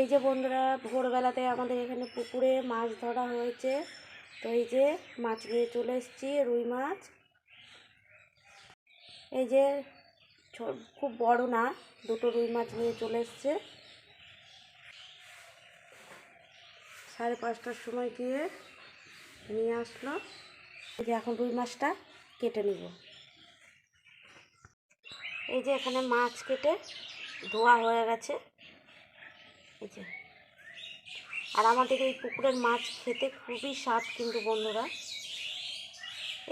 এই যে বন্ধুরা, ভোরবেলাতে আমাদের এখানে পুকুরে মাছ ধরা হয়েছে। তো এই যে মাছ নিয়ে চলে এসেছি, রুই মাছ। এই যে খুব বড় না, দুটো রুই মাছ নিয়ে চলে এসছে। সাড়ে পাঁচটার সময় গিয়ে নিয়ে আসলো। যে এখন রুই মাছটা কেটে নিব। এই যে এখানে মাছ কেটে ধোয়া হয়ে গেছে। যে। আর আমাদের এই পুকুরের মাছ খেতে খুবই স্বাদ কিন্তু বন্ধুরা।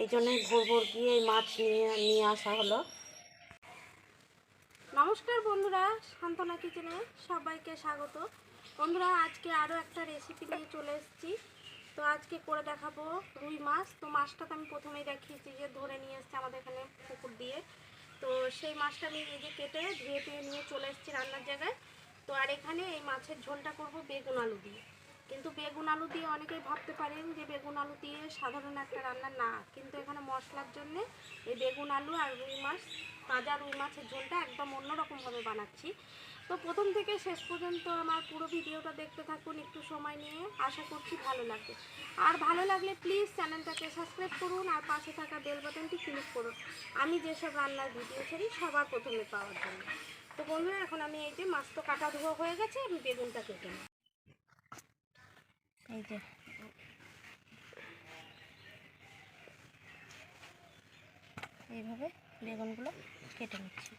এই জন্যই ভোর ভোর গিয়ে এই মাছ নিয়ে নিয়ে আসা হলো। নমস্কার বন্ধুরা সান্ত্বনা কিচেনে সবাইকে স্বাগত। বন্ধুরা, আজকে আরও একটা রেসিপি নিয়ে চলে এসেছি। তো আজকে করে দেখাবো রুই মাছ। তো মাছটা তো আমি প্রথমেই দেখিয়েছি যে ধরে নিয়ে এসেছি আমাদের এখানে পুকুর দিয়ে। তো সেই মাছটা আমি নিজে কেটে ধুয়ে টুয়ে নিয়ে চলে এসেছি রান্নার জায়গায়। তো আর এখানে এই মাছের ঝোলটা করব বেগুন আলু দিয়ে। কিন্তু বেগুন আলু দিয়ে অনেকেই ভাবতে পারেন যে বেগুন আলু দিয়ে সাধারণ একটা রান্না না, কিন্তু এখানে মশলার জন্য এই বেগুন আলু আর রুই মাছ, তাজা রুই মাছের ঝোলটা একদম অন্যরকমভাবে বানাচ্ছি। তো প্রথম থেকে শেষ পর্যন্ত আমার পুরো ভিডিওটা দেখতে থাকুন একটু সময় নিয়ে। আশা করছি ভালো লাগবে। আর ভালো লাগলে প্লিজ চ্যানেলটাকে সাবস্ক্রাইব করুন আর পাশে থাকা বেল বাটনটি ক্লিক করুন। আমি যেসব রান্নার ভিডিও ছাড়ি সবার প্রথমে পাওয়ার জন্য। তো বন্ধুরা এখন আমি এই যে মাছ তো কাটা ধোয়া হয়ে গেছে, আমি বেগুনটা কেটে নেব। এই যে। এইভাবে বেগুনগুলো কেটে নিচ্ছি।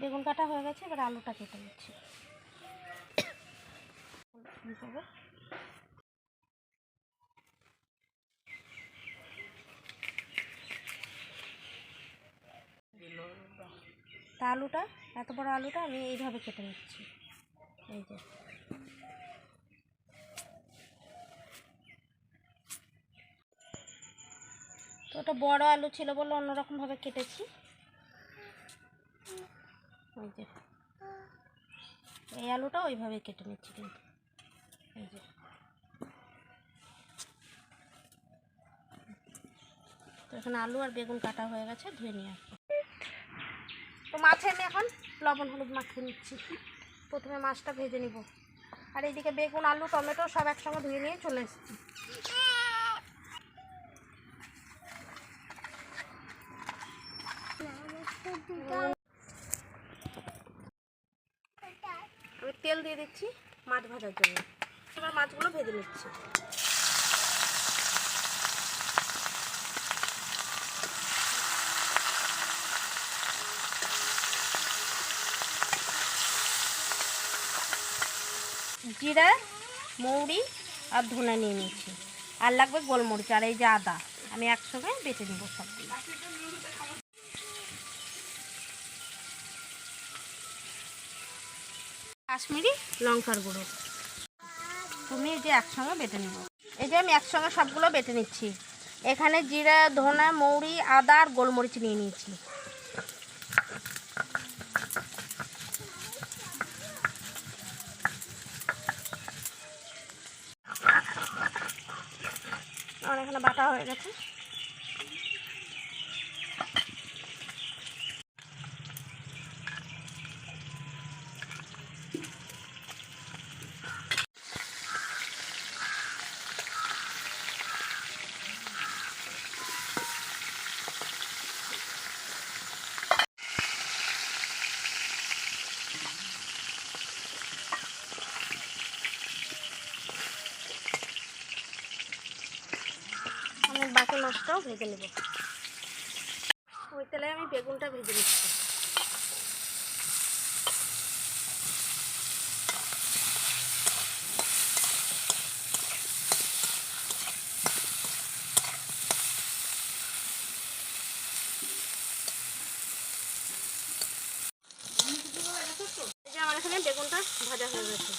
বেগুন কাটা হয়ে গেছে, এবার আলুটা কেটে নিচ্ছি। করব? তা আলুটা, এত বড় আলুটা আমি এইভাবে কেটে নিচ্ছি। এই যে। তো ওটা বড় আলু ছিল বলে অন্যরকমভাবে কেটেছি। ওই যে। এই আলুটা ওইভাবে কেটে নিচ্ছি কিন্তু। এই যে। তো এখানে আলু আর বেগুন কাটা হয়ে গেছে, ধুয়ে নিয়ে আসব। তো মাছে আমি এখন লবণ হলুদ মাখিয়ে নিচ্ছি। প্রথমে মাছটা ভেজে নিব। আর এইদিকে বেগুন, আলু, টমেটো সব একসঙ্গে ধুয়ে নিয়ে চলে এসেছি। আমি তেল দিয়ে দিচ্ছি মাছ ভাজার জন্য। এবার মাছগুলো ভেজে নিচ্ছি। জিরা, মৌরি আর ধনে নিয়ে নিয়েছি। আর লাগবে গোলমরিচ আর এই যে আদা। আমি একসঙ্গে বেটে নেব সবগুলো। কাশ্মীরি লঙ্কার গুঁড়ো। তুমি এই যে একসঙ্গে বেটে নেব। এই যে আমি একসঙ্গে সবগুলো বেটে নিচ্ছি। এখানে জিরা, ধনে, মৌরি, আদা আর গোলমরিচ নিয়ে নিয়েছি আমার এখানে মাছটাও ভেজে নেব। ওই তেলে আমি বেগুনটা ভেজে নিচ্ছি এই যে আমার এখানে বেগুনটা ভাজা হয়ে গেছে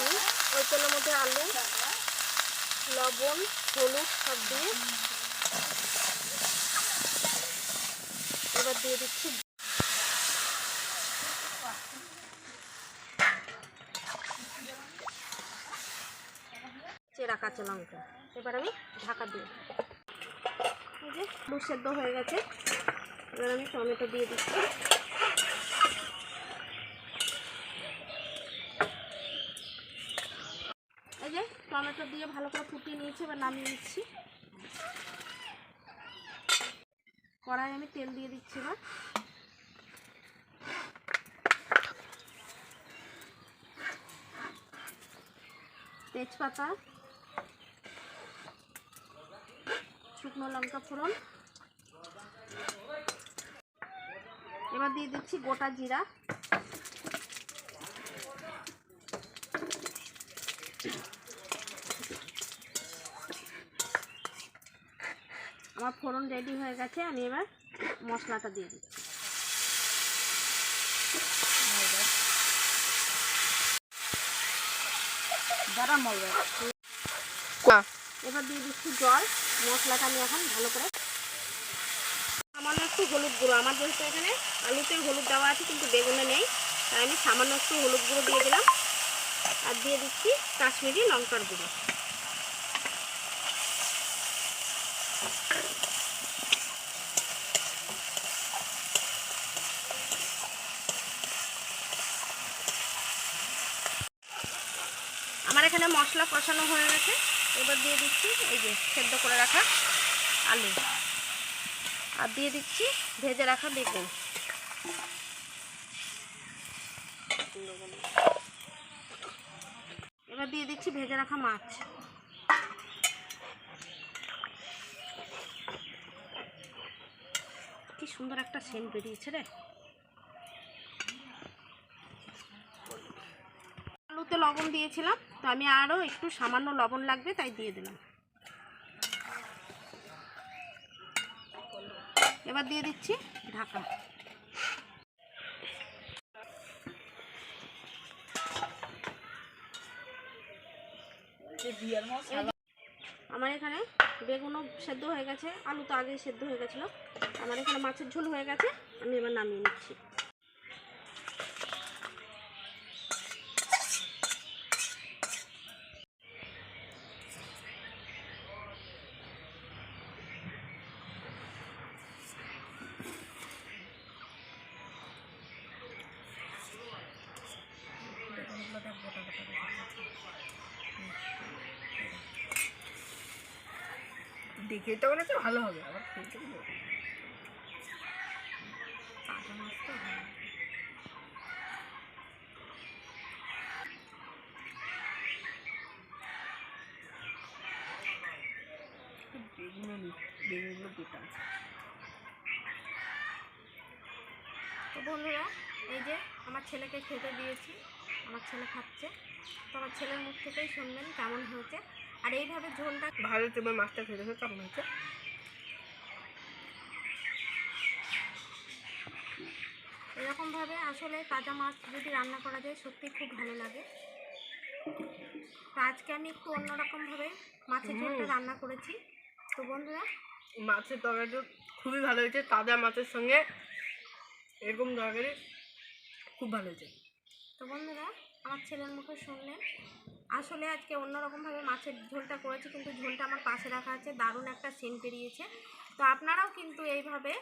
এই ওই তেলের মধ্যে আলু, লবণ, হলুদ, সব দিয়ে এবার দিয়ে দিচ্ছি রাখা আছে লঙ্কা। এবার আমি ঢাকা এই যে সেদ্ধ হয়ে গেছে। এবার আমি টমেটো দিয়ে দিচ্ছি এই যে টমেটো দিয়ে ভালো করে ফুটিয়ে নিয়েছি, এবার নামিয়ে নিচ্ছি। কড়াই আমি তেল দিয়ে দিচ্ছি এবার। তেজপাতা, শুকনো লঙ্কা ফোড়ন। এবার দিয়ে দিচ্ছি গোটা জিরা। আমার ফোড়ন রেডি হয়ে গেছে আমি এবার মশলাটা দিয়ে দিচ্ছি। এবার দিয়ে দিচ্ছি জল মশলাটা আমি এখন ভালো করে সামান্য একটু হলুদ গুঁড়ো। আমার যেহেতু এখানে আলুতে হলুদ দেওয়া আছে কিন্তু বেগুনে নেই তাই আমি সামান্য একটু হলুদ গুঁড়ো দিয়ে দিলাম। আর দিয়ে দিচ্ছি কাশ্মীরি লঙ্কার গুঁড়ো। এখানে মশলা কষানো হয়ে গেছে। এবার দিয়ে দিচ্ছি এই যে সেদ্ধ করে রাখা আলু। আর দিয়ে দিচ্ছি ভেজে রাখা বেগুন। এবার দিয়ে দিচ্ছি ভেজে রাখা মাছ। কি সুন্দর একটা সেন্ট বেরিয়েছে রে। আলুতে লবণ দিয়েছিলাম। তো আমি আরও একটু সামান্য লবণ লাগবে, তাই দিয়ে দিলাম। এবার দিয়ে দিচ্ছি ঢাকা। আমার এখানে বেগুনও সেদ্ধ হয়ে গেছে, আলু তো আগেই সেদ্ধ হয়ে গেছিল। আমার এখানে মাছের ঝোল হয়ে গেছে, আমি এবার নামিয়ে নিচ্ছি। দেখে তো মনে হচ্ছে ভালো হবে, আবার মাছ তো ভালো। বেগুনও নি- বেগুনগুলো গোটা আছে। তো বন্ধুরা, এই যে আমার ছেলেকে খেতে দিয়েছি, আমার ছেলে খাচ্ছে তো আমার ছেলের মুখ থেকেই শুনবেন কেমন হয়েছে আর এইভাবে ঝোলটা ভালো তোমার মাছটা খেতে খেতে কেমন হয়েছে। এরকমভাবে আসলে তাজা মাছ যদি রান্না করা যায় সত্যি খুব ভালো লাগে। আজকে আমি একটু অন্যরকমভাবে মাছের ঝোলটা রান্না করেছি। তো বন্ধুরা মাছের তরকারিটা খুবই ভালো হয়েছে তাজা মাছের সঙ্গে এরকম তরকারি খুব ভালো হয়েছে। তো বন্ধুরা আমার ছেলের মুখে শুনলেন। আসলে আজকে অন্যরকমভাবে মাছের ঝোলটা করেছি, কিন্তু ঝোলটা আমার পাশে রাখা আছে, দারুণ একটা সেন্ট বেরিয়েছে। তো আপনারাও কিন্তু এইভাবে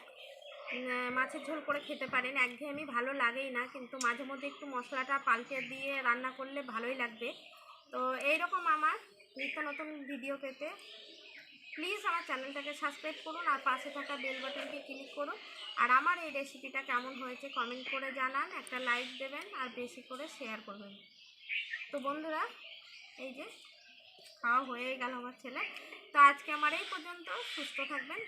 মাছের ঝোল করে খেতে পারেন। একঘেয়েমি ভালো লাগেই না, কিন্তু মাঝে মধ্যে একটু মশলাটা পাল্টে দিয়ে রান্না করলে ভালোই লাগবে। তো এইরকম আমার নিত্য নতুন ভিডিও পেতে প্লিজ আমার চ্যানেলটাকে সাবস্ক্রাইব করুন আর পাশে থাকা বেল বাটনকে ক্লিক করুন। আর আমার এই রেসিপিটা কেমন হয়েছে কমেন্ট করে জানান, একটা লাইক দেবেন আর বেশি করে শেয়ার করবেন। তো বন্ধুরা এই যে খাওয়া হয়ে গেল আমার ছেলে। তো আজকে আমার এই পর্যন্ত। সুস্থ থাকবেন